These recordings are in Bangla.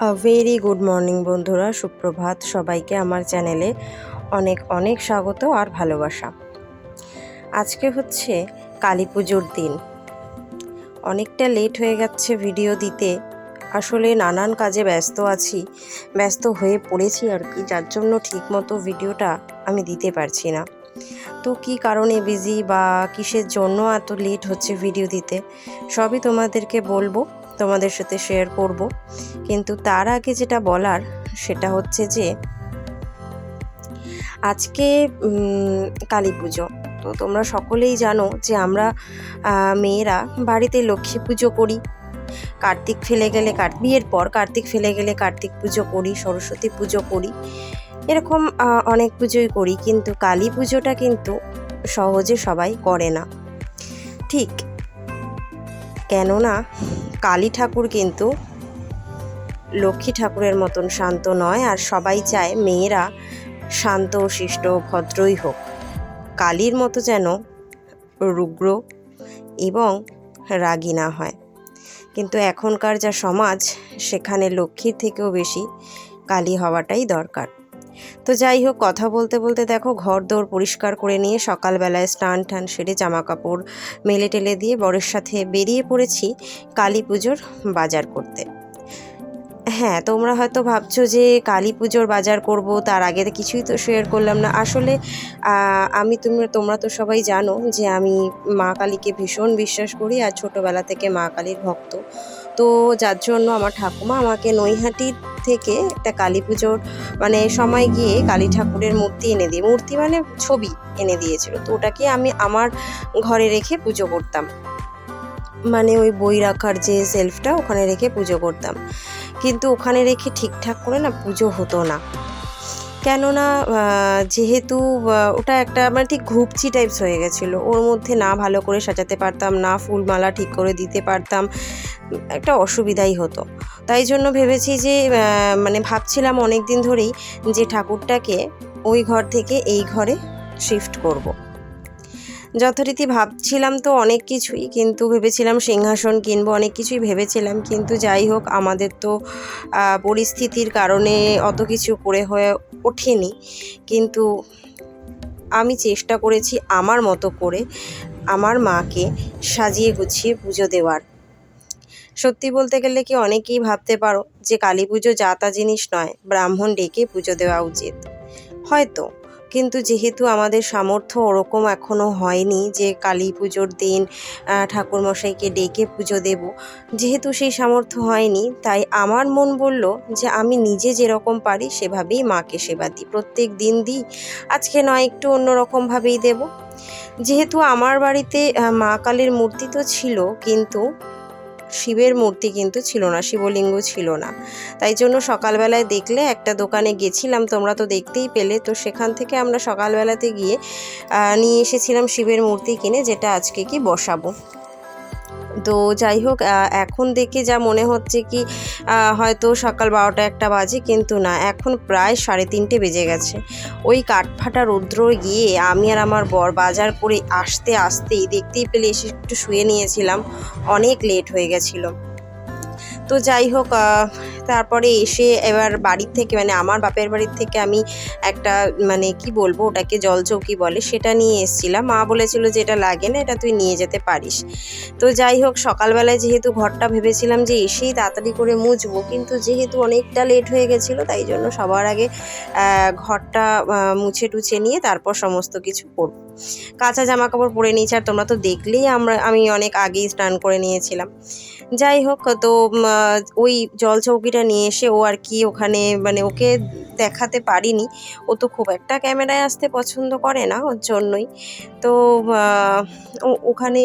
ভেরি গুড মর্নিং বন্ধুরা। সুপ্রভাত সবাইকে আমার চ্যানেলে অনেক অনেক স্বাগত আর ভালোবাসা। আজকে হচ্ছে কালী পুজোর দিন। অনেকটা লেট হয়ে যাচ্ছে ভিডিও দিতে। আসলে নানান কাজে ব্যস্ত আছি, ব্যস্ত হয়ে পড়েছি আর কি। যার জন্য ঠিকমতো ভিডিওটা আমি দিতে পারছি না। তো কি কারণে বিজি বা কিসের জন্য এত লেট হচ্ছে ভিডিও দিতে? সবই তোমাদেরকে বলব। তোমাদের সাথে শেয়ার করব। কিন্তু তার আগে যেটা বলার, সেটা হচ্ছে যে, আজকে কালী পুজো। তো তোমরা সকলেই জানো যে আমরা মেয়েরা বাড়িতে লক্ষ্মী পুজো করি। কার্তিক ফেলে গেলে বিয়ের পর কার্তিক ফেলে গেলে কার্তিক পুজো করি, সরস্বতী পুজো করি। এরকম অনেক পুজোই করি, কিন্তু কালী পুজোটা কিন্তু সহজে সবাই করে না। ঠিক। কেননা কালী ঠাকুর কিন্তু লক্ষ্মী ঠাকুরের মতন শান্ত নয় আর সবাই চায় মেয়েরা শান্ত, শিষ্ট, ভদ্রই হোক। কালীর মতো যেন রুগ্র এবং রাগী না হয়। কিন্তু এখনকার যা সমাজ, সেখানে লক্ষ্মীর থেকেও বেশি কালী হওয়াটাই দরকার। তো যাই হোক, কথা বলতে বলতে দেখো ঘর দৌড় পরিষ্কার করে নিয়ে সকালবেলায় স্নান টান সেরে জামা কাপড় মেলে টেলে দিয়ে বরের সাথে বেরিয়ে পড়েছি কালী পুজোর বাজার করতে। হ্যাঁ তোমরা হয়তো ভাবছ যে কালী পুজোর বাজার করব, তার আগে কিছুই তো শেয়ার করলাম না। আসলে আমি তুমি, তোমরা তো সবাই জানো যে আমি মা কালীকে ভীষণ বিশ্বাস করি আর ছোটোবেলা থেকে মা কালীর ভক্ত। তো যার জন্য আমার ঠাকুমা আমাকে নৈহাটির থেকে একটা কালী পুজোর মানে সময় গিয়ে কালী ঠাকুরের মূর্তি এনে দিয়ে, মূর্তি মানে ছবি এনে দিয়েছিল। তো ওটাকে আমি আমার ঘরে রেখে পুজো করতাম। মানে ওই বই রাখার যে সেলফটা ওখানে রেখে পুজো করতাম। কিন্তু ওখানে রেখে ঠিকঠাক করে না পুজো হতো না। কেননা যেহেতু ওটা একটা মানে ঠিক ঘুপচি টাইপস হয়ে গেছিল ওর মধ্যে না ভালো করে সাজাতে পারতাম, না ফুলমালা ঠিক করে দিতে পারতাম, একটা অসুবিধাই হতো তাই জন্য ভেবেছি যে মানে ভাবছিলাম অনেক দিন ধরেই যে ঠাকুরটাকে ওই ঘর থেকে এই ঘরে শিফট করব। যথারীতি ভাবছিলাম তো অনেক কিছুই, কিন্তু ভেবেছিলাম সিংহাসন কিনবো, অনেক কিছুই ভেবেছিলাম, কিন্তু যাই হোক, আমাদের তো পরিস্থিতির কারণে অত কিছু করে হয়ে ওঠেনি। কিন্তু আমি চেষ্টা করেছি আমার মতো করে আমার মাকে সাজিয়ে গুছিয়ে পুজো দেওয়ার। সত্যি বলতে গেলে কি অনেকেই ভাবতে পারো যে কালী পুজো যা তা জিনিস নয়, ব্রাহ্মণ ডেকে পুজো দেওয়া উচিত। হয়তো কিন্তু যেহেতু আমাদের সামর্থ্য ওরকম এখনও হয়নি যে কালী পুজোর দিন ঠাকুরমশাইকে ডেকে পুজো দেব, যেহেতু সেই সামর্থ্য হয়নি, তাই আমার মন বলল যে আমি নিজে যেরকম পারি সেভাবেই মাকে সেবা দিই। প্রত্যেক দিন দিই, আজকে নয়, একটু অন্যরকমভাবেই দেব। যেহেতু আমার বাড়িতে মা কালীর মূর্তি তো ছিল, কিন্তু শিবের মূর্তি কিন্তু ছিল না, শিবলিঙ্গ ছিল না। তাই জন্য সকালবেলায় দেখলে একটা দোকানে গেছিলাম, তোমরা তো দেখতেই পেলে। তো সেখান থেকে আমরা সকালবেলাতে গিয়ে নিয়ে এসেছিলাম শিবের মূর্তি কিনে, যেটা আজকে কি বসাবো। তো যাই হোক এখন দেখে যা মনে হচ্ছে কি হয়তো সকাল বারোটা একটা বাজে, কিন্তু না, এখন প্রায় সাড়ে তিনটে বেজে গেছে। ওই কাঠফাটা রৌদ্র গিয়ে আমি আর আমার বর বাজার করে আসতে আসতেই দেখতেই পেলে এসে একটু শুয়ে নিয়েছিলাম, অনেক লেট হয়ে গেছিল। তো যাই হোক তারপরে এসে এবার বাড়ির থেকে মানে আমার বাপের বাড়ির থেকে আমি একটা মানে কি বলব ওটাকে জল চৌকি বলে, সেটা নিয়ে এসেছিলাম। মা বলেছিল যে এটা লাগে না, এটা তুই নিয়ে যেতে পারিস। তো যাই হোক, সকালবেলায় যেহেতু ঘরটা ভেবেছিলাম যে এসেই তাড়াতাড়ি করে মুছবো, কিন্তু যেহেতু অনেকটা লেট হয়ে গেছিল, তাই জন্য সবার আগে ঘরটা মুছে টুছে নিয়ে তারপর সমস্ত কিছু করব। কাঁচা জামা কাপড় পরে নিয়েছি, আর তোমরা তো দেখলেই আমরা, আমি অনেক আগেই স্নান করে নিয়েছিলাম। যাই হোক, তো ওই জল চৌকিটা নিয়ে এসে ও আর কি ওখানে মানে ওকে দেখাতে পারিনি। ও তো খুব একটা ক্যামেরায় আসতে পছন্দ করে না ওর জন্যই। তো ওখানে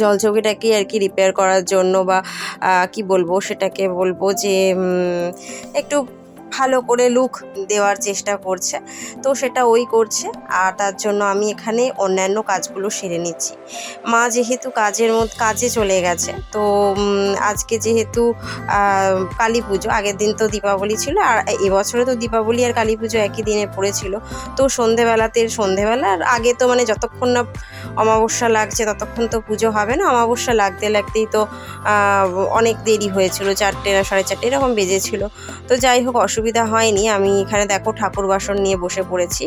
জল চৌকিটাকে আর কি রিপেয়ার করার জন্য বা কি বলব সেটাকে বলব যে একটু ভালো করে লুক দেওয়ার চেষ্টা করছে। তো সেটা ওই করছে, আর তার জন্য আমি এখানে অন্যান্য কাজগুলো সেরে নিচ্ছি। মা যেহেতু কাজের মধ্যে কাজে চলে গেছে, তো আজকে যেহেতু কালী পুজো, আগের দিন তো দীপাবলি ছিল, আর এবছরে তো দীপাবলি আর কালী পুজো একই দিনে পড়েছিল, তো সন্ধেবেলাতে, সন্ধেবেলা, আর আগে তো মানে যতক্ষণ না অমাবস্যা লাগছে, ততক্ষণ তো পুজো হবে না, অমাবস্যা লাগতে লাগতেই তো অনেক দেরি হয়েছিল, চারটে না সাড়ে চারটে, এরকম বেজেছিল। তো যাই হোক, অসুবিধা হয়নি। আমি এখানে দেখো ঠাকুর বাসন নিয়ে বসে পড়েছি।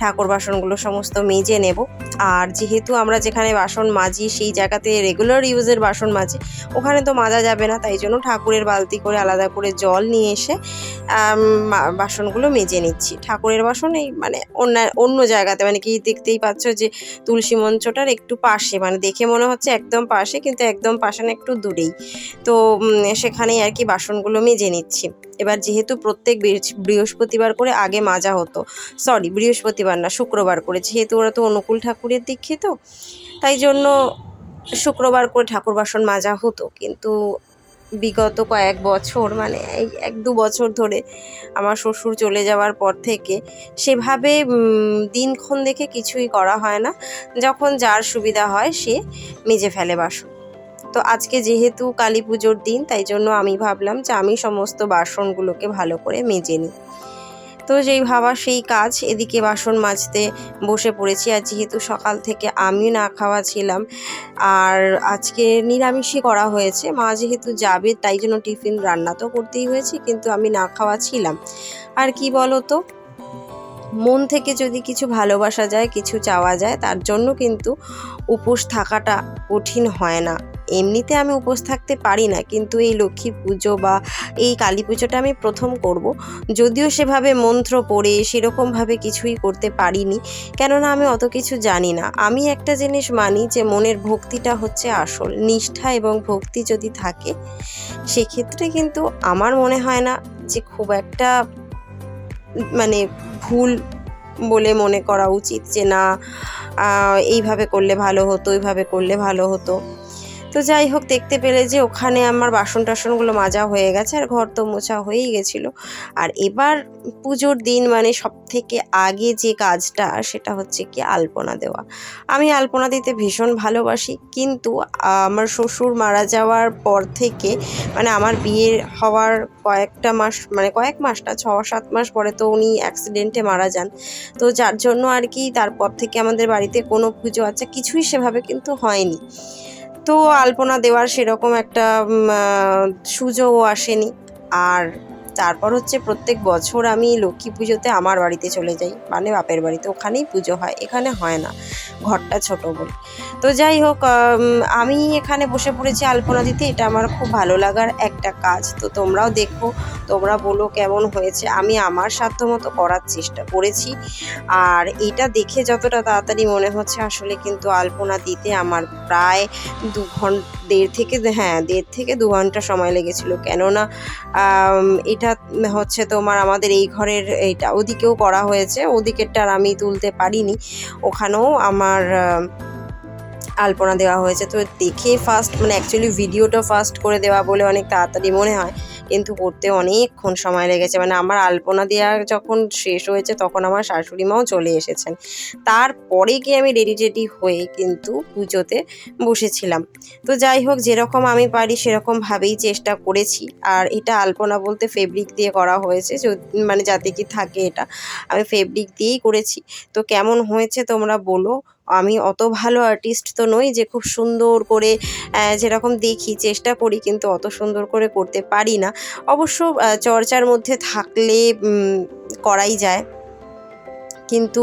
ঠাকুর বাসনগুলো সমস্ত মেজে নেব। আর যেহেতু আমরা যেখানে বাসন মাজি, সেই জায়গাতে রেগুলার ইউজের বাসন মাজি, ওখানে তো মাজা যাবে না। তাই জন্য ঠাকুরের বালতি করে আলাদা করে জল নিয়ে এসে বাসনগুলো মেজে নিচ্ছি। ঠাকুরের বাসন এই মানে অন্য অন্য জায়গাতে মানে কি দেখতেই পাচ্ছ যে তুলসী মঞ্চটার একটু পাশে মানে দেখে মনে হচ্ছে একদম পাশে, কিন্তু একদম পাশে না, একটু দূরেই। তো সেখানেই আর কি বাসনগুলো মেজে নিচ্ছি। এবার যেহেতু প্রত্যেক বৃহস্পতিবার করে আগে মাজা হতো। সরি বৃহস্পতিবার না, শুক্রবার করে। যেহেতু ওরা তো অনুকূল ঠাকুরের দীক্ষিত, তাই জন্য শুক্রবার করে ঠাকুর বাসন মাজা হতো। কিন্তু বিগত কয়েক বছর মানে এক দু বছর ধরে আমার শ্বশুর চলে যাওয়ার পর থেকে সেভাবে দিনক্ষণ দেখে কিছুই করা হয় না। যখন যার সুবিধা হয় সে মেজে ফেলে বাসন। তো আজকে যেহেতু কালী পুজোর দিন, তাই জন্য আমি ভাবলাম যে আমি সমস্ত বাসনগুলোকে ভালো করে মেজে নিই। তো যেই ভাবা সেই কাজ, এদিকে বাসন মাজতে বসে পড়েছি। আর যেহেতু সকাল থেকে আমি না খাওয়া ছিলাম, আর আজকে নিরামিষই করা হয়েছে। মা যেহেতু যাবে, তাই জন্য টিফিন রান্না তো করতেই হয়েছে, কিন্তু আমি না খাওয়া ছিলাম। আর কি বলো তো মন থেকে যদি কিছু ভালোবাসা যায়, কিছু চাওয়া যায়, তার জন্য কিন্তু উপোস থাকাটা কঠিন হয় না। এমনিতে আমি উপোস থাকতে পারি না, কিন্তু এই লক্ষ্মী পুজো বা এই কালী পুজোটা আমি প্রথম করব। যদিও সেভাবে মন্ত্র পড়ে সেরকমভাবে কিছুই করতে পারিনি, কেননা আমি অত কিছু জানি না। আমি একটা জিনিস মানি যে, মনের ভক্তিটা হচ্ছে আসল। নিষ্ঠা এবং ভক্তি যদি থাকে, সেক্ষেত্রে কিন্তু আমার মনে হয় না যে, খুব একটা মানে ভুল বলে মনে করা উচিত যে না এইভাবে করলে ভালো হতো এইভাবে করলে ভালো হতো। তো যাই হোক, দেখতে পেলে যে ওখানে আমার বাসন টাসনগুলো মাজা হয়ে গেছে আর ঘর তো মোছা হয়েই গেছিল। আর এবার পুজোর দিন মানে সব থেকে আগে যে কাজটা সেটা হচ্ছে কি আলপনা দেওয়া। আমি আলপনা দিতে ভীষণ ভালোবাসি, কিন্তু আমার শ্বশুর মারা যাওয়ার পর থেকে মানে আমার বিয়ে হওয়ার কয়েকটা মাস মানে কয়েক মাসটা ছ, সাত মাস পরে তো উনি অ্যাক্সিডেন্টে মারা যান। তো যার জন্য আর কি তারপর থেকে আমাদের বাড়িতে কোনো পুজো আচ্ছা কিছুই সেভাবে কিন্তু হয়নি। তো আলপনা দেওয়ার সেরকম একটা সুযোগও আসেনি। আর তারপর হচ্ছে প্রত্যেক বছর আমি লক্ষ্মী পুজোতে আমার বাড়িতে চলে যাই। মানে বাপের বাড়িতে ওখানেই পুজো হয়, এখানে হয় না। ঘরটা ছোট বলে। তো যাই হোক আমি এখানে বসে পড়েছি আলপনা দিতে। এটা আমার খুব ভালো লাগার একটা কাজ। তো তোমরাও দেখো তোমরা বলো কেমন হয়েছে। আমি আমার সাধ্য মতো করার চেষ্টা করেছি। আর এটা দেখে যতটা তাড়াতাড়ি মনে হচ্ছে আসলে কিন্তু আলপনা দিতে আমার প্রায় দু ঘণ্টা দেড় থেকে হ্যাঁ দেড় থেকে দু ঘণ্টা সময় লেগেছিল। কেননা এটা হচ্ছে তোমার আমাদের এই ঘরের এইটা ওদিকেও করা হয়েছে। ওদিকেরটা আর আমি তুলতে পারিনি। ওখানেও আমার আম, আলপনা দেওয়া হয়েছে। তো দেখে ফার্স্ট মানে অ্যাকচুয়ালি ভিডিওটা ফার্স্ট করে দেওয়া বলে অনেক তাড়াতাড়ি মনে হয়। কিন্তু করতে অনেকক্ষণ সময় লেগেছে। মানে আমার আলপনা দেওয়া যখন শেষ হয়েছে, তখন আমার শাশুড়ি মাও চলে এসেছেন। তারপরে কি আমি রেডি রেডি হয়ে কিন্তু পুজোতে বসেছিলাম। তো যাই হোক, যেরকম আমি পারি সেরকমভাবেই চেষ্টা করেছি। আর এটা আলপনা বলতে ফেব্রিক দিয়ে করা হয়েছে। মানে যাতে কি থাকে এটা, আমি ফেব্রিক দিয়েই করেছি। তো কেমন হয়েছে তোমরা বলো। আমি অত ভালো আর্টিস্ট তো নই যে খুব সুন্দর করে যেরকম দেখি, চেষ্টা করি কিন্তু অত সুন্দর করে করতে পারি না। অবশ্য চর্চার মধ্যে থাকলে করাই যায়। কিন্তু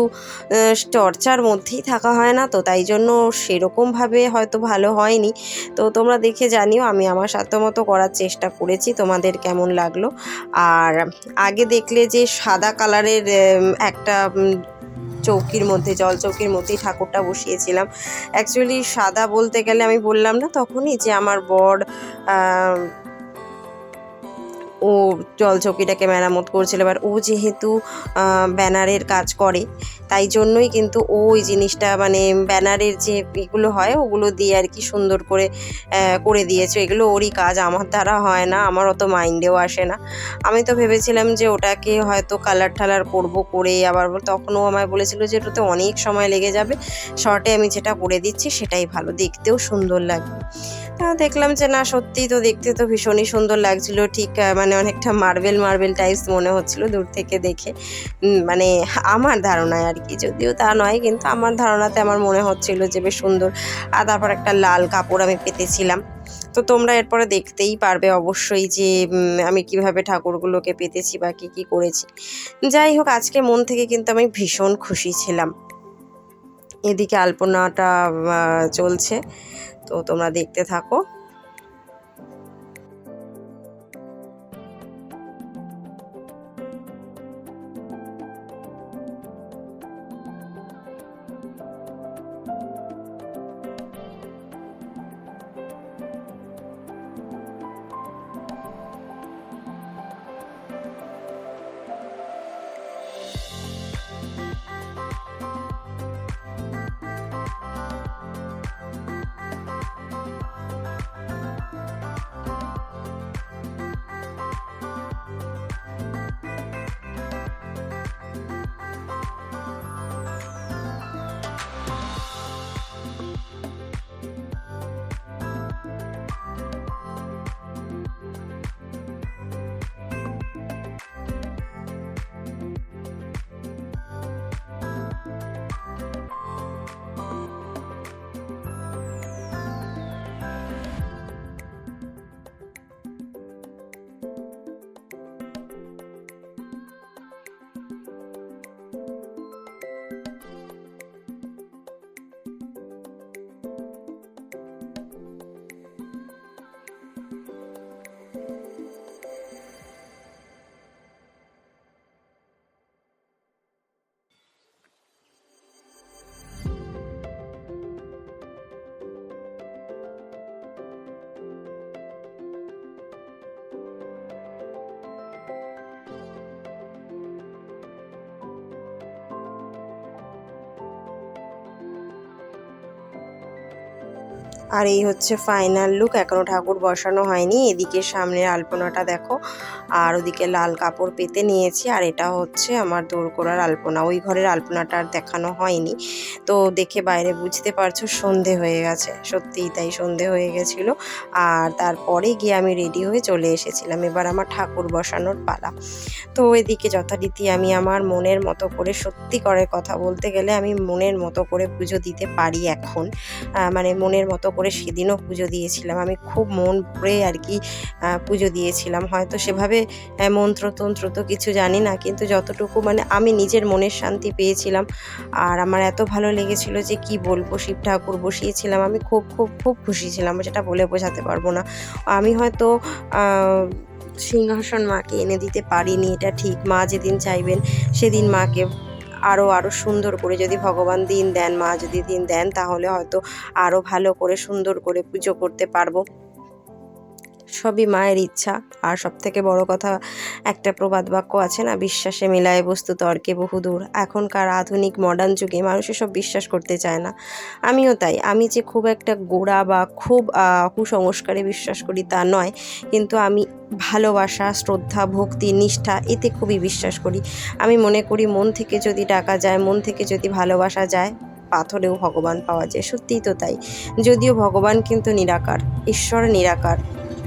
চর্চার মধ্যেই থাকা হয় না তো, তাই জন্য সেরকমভাবে হয়তো ভালো হয়নি। তো তোমরা দেখে জানিও, আমি আমার সাধ্যমতো করার চেষ্টা করেছি, তোমাদের কেমন লাগল। আর আগে দেখলে যে সাদা কালারের একটা চৌকির মধ্যে, জল চৌকির মধ্যেই ঠাকুরটা বসিয়েছিলাম। অ্যাকচুয়ালি সাদা বলতে গেলে আমি বললাম না তখনই যে আমার বর ও জলচৌকিটাকে মেরামত করছিল। এবার ও যেহেতু ব্যানারের কাজ করে, তাই জন্যই কিন্তু ও ওই জিনিসটা মানে ব্যানারের যে এগুলো হয়, ওগুলো দিয়ে আর কি সুন্দর করে করে দিয়েছে। এগুলো ওরই কাজ, আমার দ্বারা হয় না, আমার অত মাইন্ডেও আসে না। আমি তো ভেবেছিলাম যে ওটাকে হয়তো কালার ঠালার করব করে, আবার তখনও আমায় বলেছিল যে ওটাতে অনেক সময় লেগে যাবে। শর্টে আমি যেটা করে দিচ্ছি, সেটাই ভালো, দেখতেও সুন্দর লাগবে। দেখলাম যে না সত্যিই তো দেখতে তো ভীষণই সুন্দর লাগছিল। ঠিক মানে অনেকটা মার্বেল মার্বেল টাইপস মনে হচ্ছিল দূর থেকে দেখে। মানে আমার ধারণায় আর কি, যদিও তা নয়, কিন্তু আমার ধারণাতে আমার মনে হচ্ছিল যে বেশ সুন্দর। আর তারপর একটা লাল কাপড় আমি পেতেছিলাম। তো তোমরা এরপরে দেখতেই পারবে অবশ্যই যে আমি কীভাবে ঠাকুরগুলোকে পেতেছি বা কী কী করেছি। যাই হোক, আজকে মন থেকে কিন্তু আমি ভীষণ খুশি ছিলাম। এদিকে আলপনাটা চলছে। তো তোমরা দেখতে থাকো। আর এই হচ্ছে ফাইনাল লুক এখনও ঠাকুর বসানো হয়নি। এদিকে সামনের আলপনাটা দেখো, আর ওদিকে লাল কাপড় পেতে নিয়েছি, আর এটা হচ্ছে আমার দোরগোড়ার আলপনা। ওই ঘরের আলপনাটা আর দেখানো হয়নি। তো দেখে বাইরে বুঝতে পারছ, সন্ধে হয়ে গেছে। সত্যিই তাই সন্ধে হয়ে গেছিল। আর তারপরে গিয়ে আমি রেডি হয়ে চলে এসেছিলাম, এবার আমার ঠাকুর বসানোর পালা। তো এদিকে যথারীতি আমি আমার মনের মতো করে সত্যি করে কথা বলতে গেলে আমি মনের মতো করে পুজো দিতে পারি এখন। মানে মনের মতো করে সেদিনও পুজো দিয়েছিলাম। আমি খুব মন ভরে আর কি পুজো দিয়েছিলাম। হয়তো সেভাবে মন্ত্রতন্ত্র তো কিছু জানি না, কিন্তু যতটুকু মানে আমি নিজের মনের শান্তি পেয়েছিলাম। আর আমার এত ভালো লেগেছিল যে কি বলব, শিব ঠাকুর বসিয়েছিলাম। আমি খুব খুব খুব খুশি ছিলাম যেটা বলে বোঝাতে পারব না। আমি হয়তো সিংহাসন মাকে এনে দিতে পারিনি, এটা ঠিক মা যেদিন চাইবেন, সেদিন মাকে আরও আরও সুন্দর করে যদি ভগবান দিন দেন, মা যদি দিন দেন, তাহলে হয়তো আরও ভালো করে সুন্দর করে পুজো করতে পারব। সবই মায়ের ইচ্ছা। আর সব থেকে বড় কথা, একটা প্রবাদ বাক্য আছে না, বিশ্বাসে মিলায় বস্তু তর্কে বহুদূর এখনকার আধুনিক মডার্ন যুগে মানুষ সব বিশ্বাস করতে চায় না। আমিও তাই। আমি যে খুব একটা গোড়া বা খুব কুসংস্কারে বিশ্বাস করি তা নয়। কিন্তু আমি ভালোবাসা, শ্রদ্ধা, ভক্তি, নিষ্ঠা, এতে খুবই বিশ্বাস করি। আমি মনে করি মন থেকে যদি টাকা যায়, মন থেকে যদি ভালোবাসা যায়, পাথরেও ভগবান পাওয়া যায়। সত্যিই তো তাই। যদিও ভগবান কিন্তু নিরাকার, ঈশ্বর নিরাকার।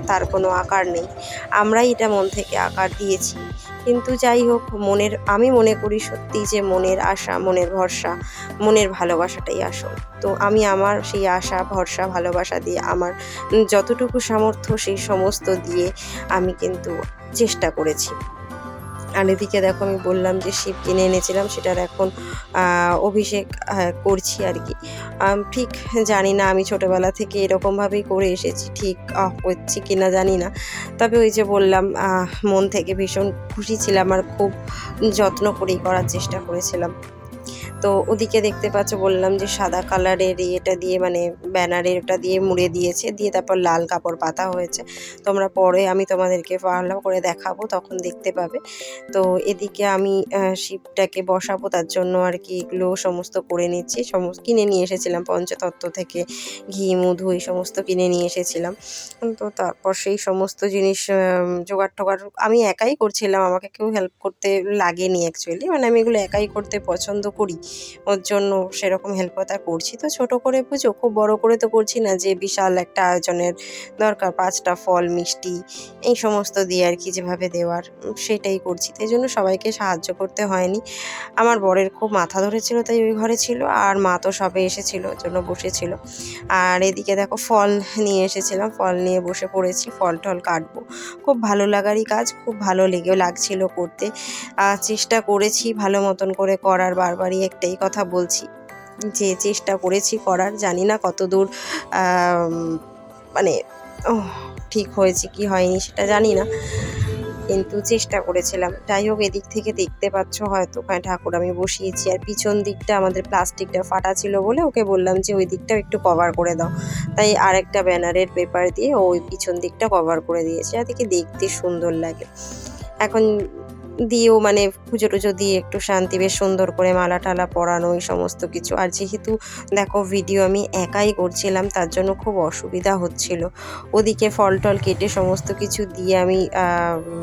তার কোনো আকার নেই। আমরাই এটা মন থেকে আকার দিয়েছি। কিন্তু যাই হোক, মনের, আমি মনে করি সত্যি যে মনের আশা, মনের ভরসা, মনের ভালোবাসাটাই আসল। তো আমি আমার সেই আশা, ভরসা, ভালোবাসা দিয়ে আমার যতটুকু সামর্থ্য, সেই সমস্ত দিয়ে আমি কিন্তু চেষ্টা করেছি। আর এদিকে দেখো আমি বললাম যে শিব কিনে এনেছিলাম, সেটার এখন অভিষেক করছি আর কি। ঠিক জানি না, আমি ছোটোবেলা থেকে এরকমভাবেই করে এসেছি, ঠিক করছি কি না জানি না। তবে ওই যে বললাম মন থেকে ভীষণ খুশি ছিলাম আর খুব যত্ন করেই করার চেষ্টা করেছিলাম। তো ওদিকে দেখতে পাচ্ছ, বললাম যে সাদা কালারের এটা দিয়ে মানে ব্যানারের ওটা দিয়ে মুড়ে দিয়েছে, দিয়ে তারপর লাল কাপড় পাতা হয়েছে। তোমরা পরে আমি তোমাদেরকে ভালো করে দেখাবো, তখন দেখতে পাবে। তো এদিকে আমি শিবটাকে বসাবো, তার জন্য আর কি এগুলো সমস্ত করে নিচ্ছি, সমস্ত কিনে নিয়ে এসেছিলাম, পঞ্চতত্ত্ব থেকে ঘি, মধু, এই সমস্ত কিনে নিয়ে এসেছিলাম। তো তারপর সেই সমস্ত জিনিস জোগাড় টোগাড় আমি একাই করছিলাম, আমাকে কেউ হেল্প করতে লাগেনি অ্যাকচুয়ালি মানে আমি এগুলো একাই করতে পছন্দ করি। ওর জন্য সেরকম হেল্পতা করছি। তো ছোট করে পুজো, খুব বড় করে তো করছি না যে বিশাল একটা আয়োজনের দরকার, পাঁচটা ফল, মিষ্টি, এই সমস্ত দিয়ে আর কি যেভাবে দেওয়ার সেটাই করছি। তাই জন্য সবাইকে সাহায্য করতে হয়নি। আমার বরের খুব মাথা ধরেছিল, তাই ওই ঘরে ছিল, আর মা তো সবে এসেছিল, ওর জন্য বসেছিল। আর এদিকে দেখো ফল নিয়ে এসেছিলাম, ফল নিয়ে বসে পড়েছি, ফল টল কাটবো। খুব ভালো লাগারই কাজ, খুব ভালো লেগেও লাগছিল করতে। চেষ্টা করেছি ভালো মতন করে করার বারবারই একটাই কথা বলছি, যে চেষ্টা করেছি করার, জানি না কত দূর মানে ঠিক হয়েছে কি হয়নি সেটা জানি না, কিন্তু চেষ্টা করেছিলাম। যাই হোক, এদিক থেকে দেখতে পাচ্ছ হয়তো ওখানে ঠাকুর আমি বসিয়েছি, আর পিছন দিকটা আমাদের প্লাস্টিকটা ফাটা ছিল বলে ওকে বললাম যে ওই দিকটাও একটু কভার করে দাও। তাই আরেকটা ব্যানারের পেপার দিয়ে ওই পিছন দিকটা কভার করে দিয়েছে যাতে কি দেখতে সুন্দর লাগে। এখন দিয়েও মানে পুজো টুজো দিয়ে একটু শান্তি, বেশ সুন্দর করে মালা টালা পরানো, এই সমস্ত কিছু। আর যেহেতু দেখো ভিডিও আমি একাই করছিলাম, তার জন্য খুব অসুবিধা হচ্ছিল। ওদিকে ফল টল কেটে সমস্ত কিছু দিয়ে আমি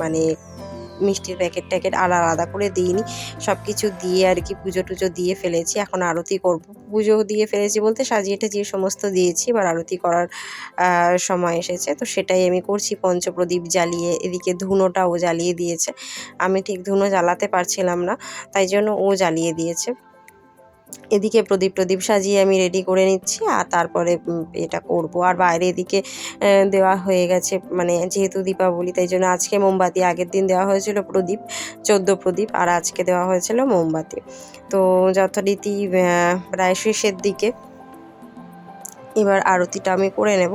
মানে মিষ্টির প্যাকেট ট্যাকেট আলাদা আলাদা করে দিইনি। সব কিছু দিয়ে আর কি পুজো টুজো দিয়ে ফেলেছি, এখন আরতি করব। পুজো দিয়ে ফেলেছি বলতে সাজিয়ে টাজিয়ে সমস্ত দিয়েছি, এবার আরতি করার সময় এসেছে। তো সেটাই আমি করছি, পঞ্চপ্রদীপ জ্বালিয়ে, এদিকে ধুনোটা ও জ্বালিয়ে দিয়েছে। আমি ঠিক ধুনো জ্বালাতে পারছিলাম না, তাই জন্য ও জ্বালিয়ে দিয়েছে। এদিকে প্রদীপ প্রদীপ সাজিয়ে আমি রেডি করে নিচ্ছি আর তারপরে এটা করব। আর বাইরে এদিকে দেওয়া হয়ে গেছে মানে যেহেতু দীপাবলি, তাই জন্য আজকে মোমবাতি, আগের দিন দেওয়া হয়েছিল প্রদীপ, চোদ্দ প্রদীপ, আর আজকে দেওয়া হয়েছিল মোমবাতি। তো যথারীতি প্রায় শেষের দিকে এবার আরতিটা আমি করে নেব।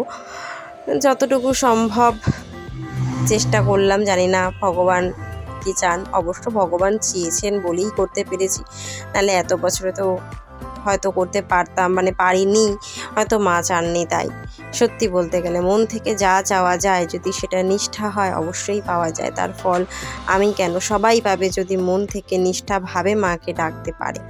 যতটুকু সম্ভব চেষ্টা করলাম, জানি না, ভগবান কি চান? অবশ্য ভগবান চেয়েছেন বলেই করতে পেরেছি। নাহলে এত বছরে তো হয়তো করতে পারতাম মানে পারিনি, হয়তো মা চাননি তাই। সত্যি বলতে গেলে মন থেকে যা চাওয়া যায়, যদি সেটা নিষ্ঠা হয়, অবশ্যই পাওয়া যায়। তার ফল আমি কেন সবাই পাবে যদি মন থেকে নিষ্ঠাভাবে মাকে ডাকতে পারে?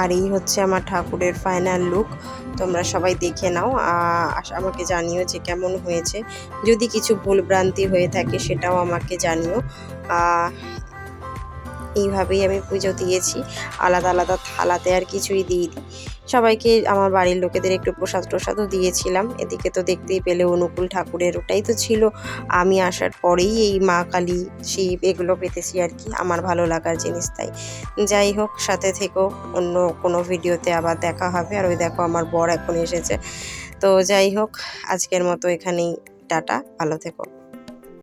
আর এই হচ্ছে আমার ঠাকুরের ফাইনাল লুক তোমরা সবাই দেখে নাও আমাকে জানিও যে কেমন হয়েছে। যদি কিছু ভুলভ্রান্তি হয়ে থাকে সেটাও আমাকে জানিও। এইভাবেই আমি পুজো দিয়েছি। আলাদা আলাদা থালাতে আর কিছুই দিইনি। সবাইকে আমার বাড়ির লোকেদের একটু প্রসাদ প্রসাদও দিয়েছিলাম। এদিকে তো দেখতেই পেলে অনুকূল ঠাকুরের ওটাই তো ছিল। আমি আসার পরেই এই মা কালী শিব এগুলো পেতেছি আর কি। আমার ভালো লাগার জিনিস তাই। যাই হোক, সাথে থেকেও অন্য কোনো ভিডিওতে আবার দেখা হবে। আর ওই দেখো আমার বর এখন এসেছে। তো যাই হোক, আজকের মতো এখানেই। টাটা। ভালো থেকো।